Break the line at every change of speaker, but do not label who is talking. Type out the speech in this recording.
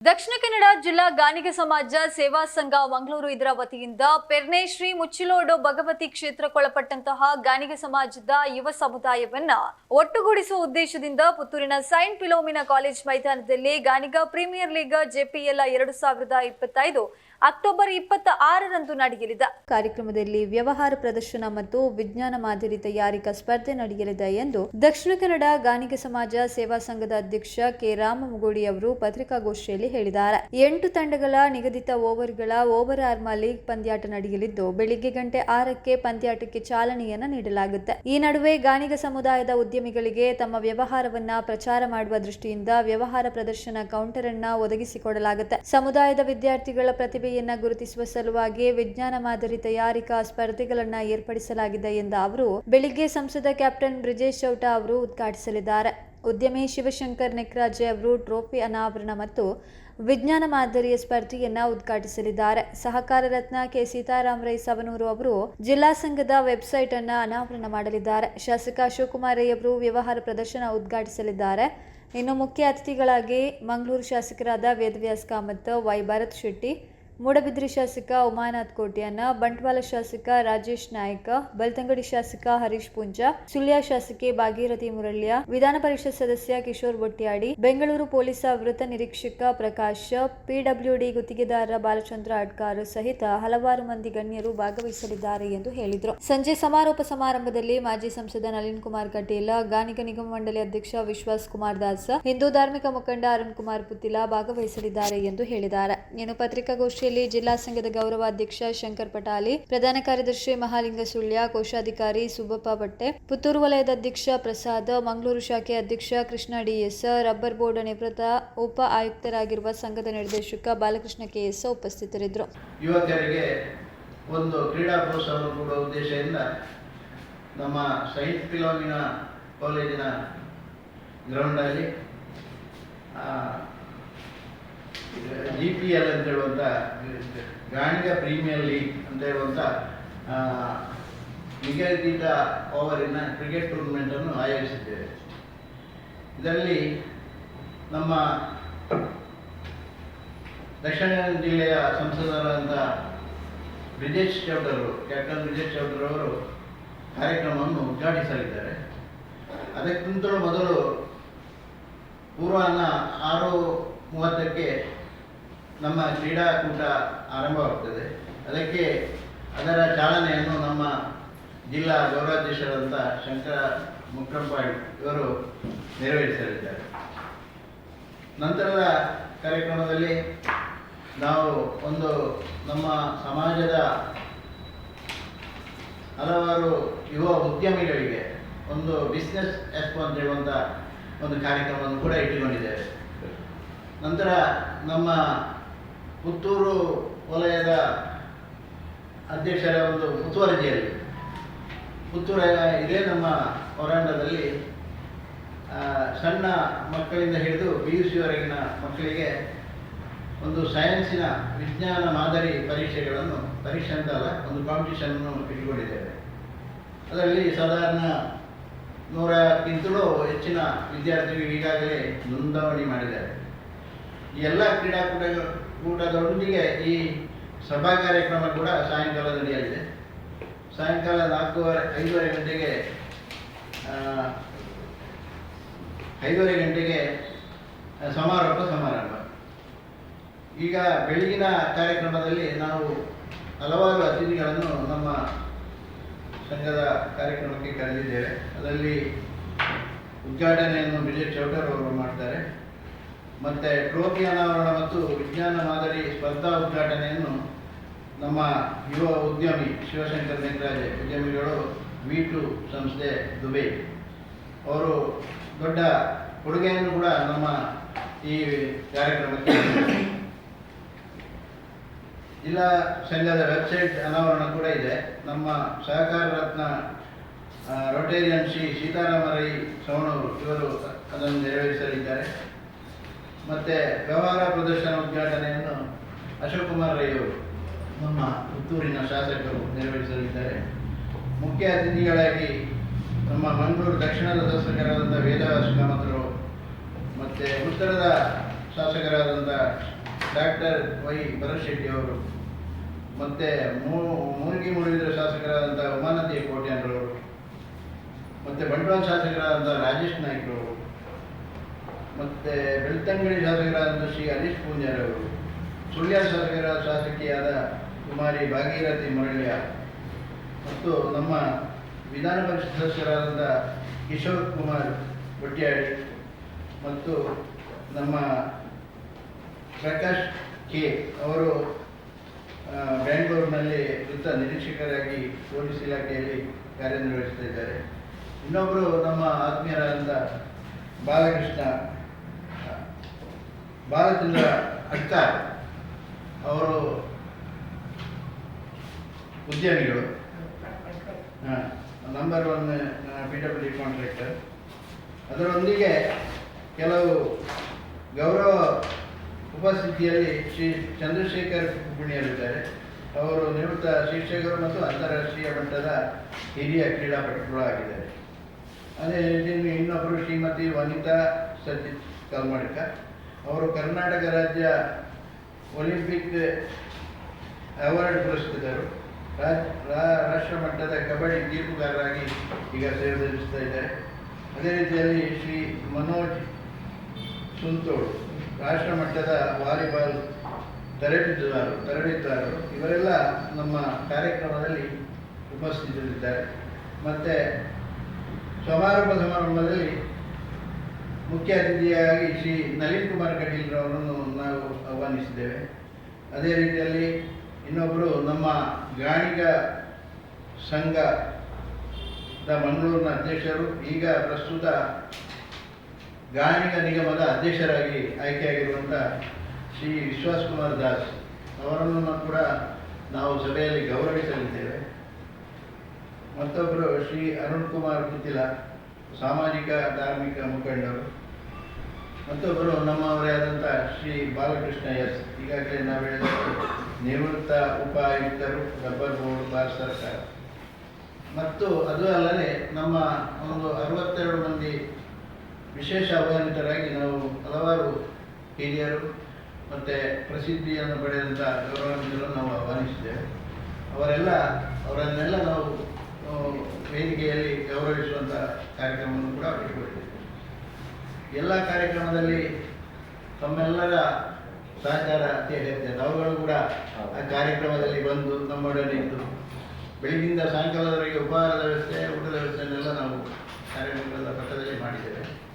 ದಕ್ಷಿಣ ಕನ್ನಡ ಜಿಲ್ಲಾ ಗಾನಿಗ ಸಮಾಜ ಸೇವಾ ಸಂಘ ಮಂಗಳೂರು ಇದರ ವತಿಯಿಂದ ಪೆರ್ನೆ ಶ್ರೀ ಮುಚ್ಚಿಲೋಡು ಭಗವತಿ ಕ್ಷೇತ್ರಕ್ಕೊಳಪಟ್ಟಂತಹ ಗಾನಿಗ ಸಮಾಜದ ಯುವ ಸಮುದಾಯವನ್ನ ಒಟ್ಟುಗೂಡಿಸುವ ಉದ್ದೇಶದಿಂದ ಪುತ್ತೂರಿನ ಸೈಂಟ್ ಪಿಲೋಮಿನ ಕಾಲೇಜ್ ಮೈದಾನದಲ್ಲಿ ಗಾನಿಗ ಪ್ರೀಮಿಯರ್ ಲೀಗ್ ಜೆಪಿಎಲ್ ಎರಡು ಸಾವಿರದ ಇಪ್ಪತ್ತೈದು ಅಕ್ಟೋಬರ್ ಇಪ್ಪತ್ತ ಆರರಂದು ನಡೆಯಲಿದೆ. ಕಾರ್ಯಕ್ರಮದಲ್ಲಿ ವ್ಯವಹಾರ ಪ್ರದರ್ಶನ ಮತ್ತು ವಿಜ್ಞಾನ ಮಾದರಿ ತಯಾರಿಕಾ ಸ್ಪರ್ಧೆ ನಡೆಯಲಿದೆ ಎಂದು ದಕ್ಷಿಣ ಕನ್ನಡ ಗಾನಿಗ ಸಮಾಜ ಸೇವಾ ಸಂಘದ ಅಧ್ಯಕ್ಷ ಕೆ ರಾಮಮುಗೋಡಿ ಅವರು ಪತ್ರಿಕಾಗೋಷ್ಠಿಯಲ್ಲಿ ಹೇಳಿದ್ದಾರೆ. ಎಂಟು ತಂಡಗಳ ನಿಗದಿತ ಓವರ್ಗಳ ಓವರ್ ಆರ್ಮ ಲೀಗ್ ಪಂದ್ಯಾಟ ನಡೆಯಲಿದ್ದು, ಬೆಳಿಗ್ಗೆ ಗಂಟೆ ಆರಕ್ಕೆ ಪಂದ್ಯಾಟಕ್ಕೆ ಚಾಲನೆಯನ್ನ ನೀಡಲಾಗುತ್ತೆ. ಈ ನಡುವೆ ಗಾಣಿಗ ಸಮುದಾಯದ ಉದ್ಯಮಿಗಳಿಗೆ ತಮ್ಮ ವ್ಯವಹಾರವನ್ನ ಪ್ರಚಾರ ಮಾಡುವ ದೃಷ್ಟಿಯಿಂದ ವ್ಯವಹಾರ ಪ್ರದರ್ಶನ ಕೌಂಟರ್ ಅನ್ನ ಒದಗಿಸಿಕೊಡಲಾಗುತ್ತೆ. ಸಮುದಾಯದ ವಿದ್ಯಾರ್ಥಿಗಳ ಪ್ರತಿಭೆಯನ್ನ ಗುರುತಿಸುವ ಸಲುವಾಗಿ ವಿಜ್ಞಾನ ಮಾದರಿ ತಯಾರಿಕಾ ಸ್ಪರ್ಧೆಗಳನ್ನ ಏರ್ಪಡಿಸಲಾಗಿದೆ ಎಂದ ಅವರು, ಬೆಳಿಗ್ಗೆ ಸಂಸದ ಕ್ಯಾಪ್ಟನ್ ಬ್ರಿಜೇಶ್ ಚೌಟ ಅವರು ಉದ್ಘಾಟಿಸಲಿದ್ದಾರೆ. ಉದ್ಯಮಿ ಶಿವಶಂಕರ್ ನೆಕ್ರಾಜೆ ಅವರು ಟ್ರೋಫಿ ಅನಾವರಣ ಮತ್ತು ವಿಜ್ಞಾನ ಮಾದರಿಯ ಸ್ಪರ್ಧೆಯನ್ನ ಉದ್ಘಾಟಿಸಲಿದ್ದಾರೆ. ಸಹಕಾರ ರತ್ನ ಕೆ. ಸೀತಾರಾಮ್ ರೈ ಸವನೂರು ಅವರು ಜಿಲ್ಲಾ ಸಂಘದ ವೆಬ್ಸೈಟ್ ಅನ್ನ ಅನಾವರಣ ಮಾಡಲಿದ್ದಾರೆ. ಶಾಸಕ ಶಿವಕುಮಾರ್ ರೈ ಅವರು ವ್ಯವಹಾರ ಪ್ರದರ್ಶನ ಉದ್ಘಾಟಿಸಲಿದ್ದಾರೆ. ಇನ್ನು ಮುಖ್ಯ ಅತಿಥಿಗಳಾಗಿ ಮಂಗಳೂರು ಶಾಸಕರಾದ ವೇದವ್ಯಾಸ್ ಕಾಮತ್, ವೈ. ಭರತ್ ಶೆಟ್ಟಿ ಮೂಡಬಿದ್ರಿ ಶಾಸಕ ಉಮಾನಾಥ್ ಕೋಟ್ಯಾನ, ಬಂಟ್ವಾಳ ಶಾಸಕ ರಾಜೇಶ್ ನಾಯ್ಕ, ಬಲ್ತಂಗಡಿ ಶಾಸಕ ಹರೀಶ್ ಪುಂಜ, ಸುಳ್ಯ ಶಾಸಕಿ ಭಾಗೀರಥಿ ಮುರಳ್ಯ, ವಿಧಾನ ಪರಿಷತ್ ಸದಸ್ಯ ಕಿಶೋರ್ ಬೊಟ್ಯಾಡಿ, ಬೆಂಗಳೂರು ಪೊಲೀಸ್ ವೃತ್ತ ನಿರೀಕ್ಷಕ ಪ್ರಕಾಶ್, ಪಿಡಬ್ಲ್ಯೂಡಿ ಗುತ್ತಿಗೆದಾರ ಬಾಲಚಂದ್ರ ಅಡ್ಕಾರ್ ಸಹಿತ ಹಲವಾರು ಮಂದಿ ಗಣ್ಯರು ಭಾಗವಹಿಸಲಿದ್ದಾರೆ ಎಂದು ಹೇಳಿದರು. ಸಂಜೆ ಸಮಾರೋಪ ಸಮಾರಂಭದಲ್ಲಿ ಮಾಜಿ ಸಂಸದ ನಳಿನ್ ಕುಮಾರ್ ಕಟೀಲ್ ಗಾನಿಕ ನಿಗಮ ಮಂಡಳಿ ಅಧ್ಯಕ್ಷ ವಿಶ್ವಾಸ್ ಕುಮಾರ್ ದಾಸ್, ಹಿಂದೂ ಧಾರ್ಮಿಕ ಮುಖಂಡ ಅರುಣ್ ಕುಮಾರ್ ಪುತ್ತಿಲ ಭಾಗವಹಿಸಲಿದ್ದಾರೆ ಎಂದು ಹೇಳಿದ್ದಾರೆ. ಇನ್ನು ಪತ್ರಿಕಾಗೋಷ್ಠಿಯಲ್ಲಿ ಜಿಲ್ಲಾ ಸಂಘದ ಗೌರವಾಧ್ಯಕ್ಷ ಶಂಕರ್ ಪಟಾಲಿ, ಪ್ರಧಾನ ಕಾರ್ಯದರ್ಶಿ ಮಹಾಲಿಂಗ ಸುಳ್ಯ, ಕೋಶಾಧಿಕಾರಿ ಸುಬ್ಬಪ್ಪ ಬಟ್ಟೆ ಪುತ್ತೂರು ವಲಯದ ಅಧ್ಯಕ್ಷ ಪ್ರಸಾದ್, ಮಂಗಳೂರು ಶಾಖೆ ಅಧ್ಯಕ್ಷ ಕೃಷ್ಣ ಡಿಎಸ್, ರಬ್ಬರ್ ಬೋರ್ಡ್ ನಿವೃತ್ತ ಉಪ ಆಯುಕ್ತರಾಗಿರುವ ಸಂಘದ ನಿರ್ದೇಶಕ ಬಾಲಕೃಷ್ಣ ಕೆಎಸ್ ಉಪಸ್ಥಿತರಿದ್ದರು.
ಯುವಕರಿಗೆ ಒಂದು ಕ್ರೀಡಾ ಪ್ರೋತ್ಸಾಹವನ್ನು ಕೊಡುವ ಉದ್ದೇಶದಿಂದ ನಮ್ಮ ಸೈಂಟ್ ಫಿಲೋಮಿನ ಕಾಲೇಜಿನ ಗ್ರೌಂಡಲ್ಲಿ ಜಿ ಪಿ ಎಲ್ ಅಂತ ಹೇಳುವಂಥ ಗಾಣಿಗ ಪ್ರೀಮಿಯರ್ ಲೀಗ್ ಅಂತ ಹೇಳುವಂಥ ನಿಗದಿತ ಓವರಿನ ಕ್ರಿಕೆಟ್ ಟೂರ್ನಮೆಂಟನ್ನು ಆಯೋಜಿಸಿದ್ದೇವೆ. ಇದರಲ್ಲಿ ನಮ್ಮ ದಕ್ಷಿಣ ಜಿಲ್ಲೆಯ ಸಂಸದರಾದಂಥ ಬ್ರಿಜೇಶ್ ಚೌಟರು ಕ್ಯಾಪ್ಟನ್ ಬ್ರಿಜೇಶ್ ಅವರು ಕಾರ್ಯಕ್ರಮವನ್ನು ಉದ್ಘಾಟಿಸಲಿದ್ದಾರೆ. ಅದಕ್ಕಿಂತಲೂ ಮೊದಲು ಪೂರ್ವಾಹ್ನ ಆರು ಮೂವತ್ತಕ್ಕೆ ನಮ್ಮ ಕ್ರೀಡಾಕೂಟ ಆರಂಭವಾಗ್ತದೆ. ಅದಕ್ಕೆ ಅದರ ಚಾಲನೆಯನ್ನು ನಮ್ಮ ಜಿಲ್ಲಾ ಗೌರವಾಧ್ಯಕ್ಷರಾದಂಥ ಶಂಕರ ಮುಕ್ರಂಪಾಡಿ ಇವರು ನೆರವೇರಿಸಲಿದ್ದಾರೆ. ನಂತರದ ಕಾರ್ಯಕ್ರಮದಲ್ಲಿ ನಾವು ಒಂದು ನಮ್ಮ ಸಮಾಜದ ಹಲವಾರು ಯುವ ಉದ್ಯಮಿಗಳಿಗೆ ಒಂದು ಬಿಸ್ನೆಸ್ ಎಕ್ಸ್ಪೋ ಅಂತ ಹೇಳುವಂಥ ಒಂದು ಕಾರ್ಯಕ್ರಮವನ್ನು ಕೂಡ ಇಟ್ಟುಕೊಂಡಿದ್ದೇವೆ. ನಂತರ ನಮ್ಮ ಪುತ್ತೂರು ವಲಯದ ಅಧ್ಯಕ್ಷರ ಒಂದು ಮುತುವರ್ಜಿಯಲ್ಲಿ ಪುತ್ತೂರ ಇದೇ ನಮ್ಮ ಹೊರಾಂಡದಲ್ಲಿ ಸಣ್ಣ ಮಕ್ಕಳಿಂದ ಹಿಡಿದು ಪಿ ಯು ಸಿವರೆಗಿನ ಮಕ್ಕಳಿಗೆ ಒಂದು ಸೈನ್ಸಿನ ವಿಜ್ಞಾನ ಮಾದರಿ ಪರೀಕ್ಷೆಗಳನ್ನು, ಪರೀಕ್ಷೆ ಅಂತಲ್ಲ, ಒಂದು ಕಾಂಪಿಟೇಷನ್ನು ಇಟ್ಟುಕೊಂಡಿದ್ದೇವೆ. ಅದರಲ್ಲಿ ಸಾಧಾರಣ ನೂರಕ್ಕಿಂತಲೂ ಹೆಚ್ಚಿನ ವಿದ್ಯಾರ್ಥಿಗಳು ಈಗಾಗಲೇ ನೋಂದಣಿ ಮಾಡಿದ್ದಾರೆ. ಈ ಎಲ್ಲ ಕ್ರೀಡಾಕೂಟ ಕೂಟದೊಂದಿಗೆ ಈ ಸಭಾ ಕಾರ್ಯಕ್ರಮ ಕೂಡ ಸಾಯಂಕಾಲ ನಡೆಯಲಿದೆ ಸಾಯಂಕಾಲ ನಾಲ್ಕೂವರೆ ಐದೂವರೆ ಗಂಟೆಗೆ ಐದೂವರೆ ಗಂಟೆಗೆ ಸಮಾರೋಪ ಸಮಾರಂಭ. ಈಗ ಬೆಳಗಿನ ಕಾರ್ಯಕ್ರಮದಲ್ಲಿ ನಾವು ಹಲವಾರು ಅತಿಥಿಗಳನ್ನು ನಮ್ಮ ಸಂಘದ ಕಾರ್ಯಕ್ರಮಕ್ಕೆ ಕರೆದಿದ್ದೇವೆ. ಅದರಲ್ಲಿ ಉದ್ಘಾಟನೆಯನ್ನು ವಿಜಯ್ ಚೌಟರ್ ಅವರು ಮಾಡ್ತಾರೆ. ಮತ್ತು ಟ್ರೋಫಿ ಅನಾವರಣ ಮತ್ತು ವಿಜ್ಞಾನ ಮಾದರಿ ಸ್ಪರ್ಧಾ ಉದ್ಘಾಟನೆಯನ್ನು ನಮ್ಮ ಯುವ ಉದ್ಯಮಿ ಶಿವಶಂಕರ್ ನೆಗ್ರಾಜೆ ಉದ್ಯಮಿಗಳು ವಿ ಟು ಸಂಸ್ಥೆ ದುಬೈ. ಅವರು ದೊಡ್ಡ ಕೊಡುಗೆಯನ್ನು ಕೂಡ ನಮ್ಮ ಈ ಕಾರ್ಯಕ್ರಮಕ್ಕೆ. ಜಿಲ್ಲಾ ಸಂಘದ ವೆಬ್ಸೈಟ್ ಅನಾವರಣ ಕೂಡ ಇದೆ. ನಮ್ಮ ಸಹಕಾರ ರತ್ನ ರೊಟೇರಿಯನ್ ಶ್ರೀ ಸೀತಾರಾಮ ರೈ ಸವಣೂರು ಇವರು ಅದನ್ನು ನೆರವೇರಿಸಲಿದ್ದಾರೆ. ಮತ್ತು ವ್ಯವಹಾರ ಪ್ರದರ್ಶನ ಉದ್ಘಾಟನೆಯನ್ನು ಅಶೋಕ್ ಕುಮಾರ್ ರೈ ನಮ್ಮ ಪುತ್ತೂರಿನ ಶಾಸಕರು ನೆರವೇರಿಸಲಿದ್ದಾರೆ. ಮುಖ್ಯ ಅತಿಥಿಗಳಾಗಿ ನಮ್ಮ ಮಂಗಳೂರು ದಕ್ಷಿಣದ ಶಾಸಕರಾದಂಥ ವೇದವ್ಯಾಸ ಕಾಮತರು ಮತ್ತು ಉತ್ತರದ ಶಾಸಕರಾದಂಥ ಡಾಕ್ಟರ್ ವೈ ಭರತ್ ಅವರು, ಮತ್ತು ಮೂಲಿಗೆ ಮುರುಗಿದ ಶಾಸಕರಾದಂಥ ಉಮಾನಂದಿ ಕೋಟ್ಯಾನ್ರವರು ಮತ್ತು ಬಂಟ್ವಾಳ ಶಾಸಕರಾದಂಥ ರಾಜೇಶ್ ನಾಯ್ಕರವರು ಮತ್ತು ಬೆಳ್ತಂಗಡಿ ಶಾಸಕರಾದಂಥ ಶ್ರೀ ಹರೀಶ್ ಪೂಂಜಾರವರು ಸುಳ್ಯ ಶಾಸಕರ ಶಾಸಕಿಯಾದ ಕುಮಾರಿ ಭಾಗೀರಥಿ ಮರಳ್ಯ ಮತ್ತು ನಮ್ಮ ವಿಧಾನ ಪರಿಷತ್ ಸದಸ್ಯರಾದಂಥ ಕಿಶೋರ್ ಕುಮಾರ್ ಬಟ್ಟಿಯಾಡಿ ಮತ್ತು ನಮ್ಮ ಪ್ರಕಾಶ್ ಕೆ ಅವರು ಬೆಂಗಳೂರಿನಲ್ಲಿ ವೃತ್ತ ನಿರೀಕ್ಷಕರಾಗಿ ಪೊಲೀಸ್ ಇಲಾಖೆಯಲ್ಲಿ ಕಾರ್ಯನಿರ್ವಹಿಸುತ್ತಿದ್ದಾರೆ ಇನ್ನೊಬ್ಬರು ನಮ್ಮ ಆತ್ಮೀಯರಾದಂಥ ಬಾಲಕೃಷ್ಣ ಬಾಲಚಂದ್ರ ಅಡ್ಕಾರ್ ಅವರು ಉದ್ಯಮಿಗಳು. Number one P W D contractor ಅದರೊಂದಿಗೆ ಕೆಲವು ಗೌರವ ಉಪಸ್ಥಿತಿಯಲ್ಲಿ ಶ್ರೀ ಚಂದ್ರಶೇಖರ್ ಪುಣ್ಯರಿದ್ದಾರೆ ಅವರು ನಿವೃತ್ತ ಶಿಕ್ಷಕರು ಮತ್ತು ಅಂತಾರಾಷ್ಟ್ರೀಯ ಮಟ್ಟದ ಹಿರಿಯ ಕ್ರೀಡಾಪಟುಗಳು ಆಗಿದ್ದಾರೆ. ಅದೇ ಇನ್ನೊಬ್ಬರು ಶ್ರೀಮತಿ ವನಿತಾ ಸಚಿತ್ ಕಲ್ಮಡ್ಕ ಅವರು ಕರ್ನಾಟಕ ರಾಜ್ಯ ಒಲಿಂಪಿಕ್ ಅವಾರ್ಡ್ ಪುರಸ್ಕೃತರು. ರಾಷ್ಟ್ರ ಮಟ್ಟದ ಕಬಡ್ಡಿ ತೀರ್ಪುಗಾರರಾಗಿ ಈಗ ಸೇವೆ ಸಲ್ಲಿಸ್ತಾ ಇದ್ದಾರೆ. ಅದೇ ರೀತಿಯಲ್ಲಿ ಶ್ರೀ ಮನೋಜ್ ಸುಂತೋಳು, ರಾಷ್ಟ್ರ ಮಟ್ಟದ ವಾಲಿಬಾಲ್ ತರಬೇತುದಾರರು ತರಬೇತುದಾರರು. ಇವರೆಲ್ಲ ನಮ್ಮ ಕಾರ್ಯಕ್ರಮದಲ್ಲಿ ಉಪಸ್ಥಿತರಿದ್ದಾರೆ. ಮತ್ತು ಸಮಾರಂಭ ಸಮಾರಂಭದಲ್ಲಿ ಮುಖ್ಯ ಅತಿಥಿಯಾಗಿ ಶ್ರೀ ನಳಿನ್ ಕುಮಾರ್ ಕಟೀಲ್ ಅವರನ್ನು ನಾವು ಆಹ್ವಾನಿಸಿದ್ದೇವೆ. ಅದೇ ರೀತಿಯಲ್ಲಿ ಇನ್ನೊಬ್ಬರು ನಮ್ಮ ಗಾಣಿಗ ಸಂಘದ ಮಂಗಳೂರಿನ ಅಧ್ಯಕ್ಷರು, ಈಗ ಪ್ರಸ್ತುತ ಗಾಣಿಗ ನಿಗಮದ ಅಧ್ಯಕ್ಷರಾಗಿ ಆಯ್ಕೆಯಾಗಿರುವಂಥ ಶ್ರೀ ವಿಶ್ವಾಸ್ ಕುಮಾರ್ ದಾಸ್ ಅವರನ್ನು ಕೂಡ ನಾವು ಸಭೆಯಲ್ಲಿ ಗೌರವಿಸಲಿದ್ದೇವೆ. ಮತ್ತೊಬ್ಬರು ಶ್ರೀ ಅರುಣ್ ಕುಮಾರ್ ಕುತಿಲ, ಸಾಮಾಜಿಕ, ಧಾರ್ಮಿಕ ಮುಖಂಡರು. ಮತ್ತೊಬ್ಬರು ನಮ್ಮವರೇ ಆದಂಥ ಶ್ರೀ ಬಾಲಕೃಷ್ಣ ಎಸ್. ಈಗಾಗಲೇ ನಾವು ಹೇಳಿದ ನಿವೃತ್ತ ಉಪಾಯುಕ್ತರು ರಬ್ಬರ್ ಬೋರ್ಡ್ ಭಾರತ ಸರ್ಕಾರ ಮತ್ತು ಅದು ಅಲ್ಲದೆ ನಮ್ಮ ಒಂದು ಅರವತ್ತೆರಡು ಮಂದಿ ವಿಶೇಷ ಆಹ್ವಾನಿತರಾಗಿ ನಾವು ಹಲವಾರು ಹಿರಿಯರು ಮತ್ತು ಪ್ರಸಿದ್ಧಿಯನ್ನು ಪಡೆದಂಥ ಗೌರವಾನ್ವಿತರನ್ನು ನಾವು ಆಹ್ವಾನಿಸಿದ್ದೇವೆ. ಅವರೆಲ್ಲ, ಅವರನ್ನೆಲ್ಲ ನಾವು ವೇದಿಕೆಯಲ್ಲಿ ಗೌರವಿಸುವಂಥ ಕಾರ್ಯಕ್ರಮವನ್ನು ಕೂಡ ಇಟ್ಟುಕೊಂಡಿದ್ದೇವೆ ಎಲ್ಲ ಕಾರ್ಯಕ್ರಮದಲ್ಲಿ ತಮ್ಮೆಲ್ಲರ ಸಹಕಾರ ಅತಿ ಅಗತ್ಯ ಅವುಗಳು ಕೂಡ ಆ ಕಾರ್ಯಕ್ರಮದಲ್ಲಿ ಬಂದು ನಮ್ಮೊಡನೆ ಇದ್ದು ಬೆಳಗ್ಗಿಂದ ಸಾಯಂಕಾಲದವರೆಗೆ ಉಪಹಾರದ ವ್ಯವಸ್ಥೆ ಊಟದ ವ್ಯವಸ್ಥೆಯನ್ನೆಲ್ಲ ನಾವು ಕಾರ್ಯಕ್ರಮದ ಮಟ್ಟದಲ್ಲಿ ಮಾಡಿದ್ದೇವೆ.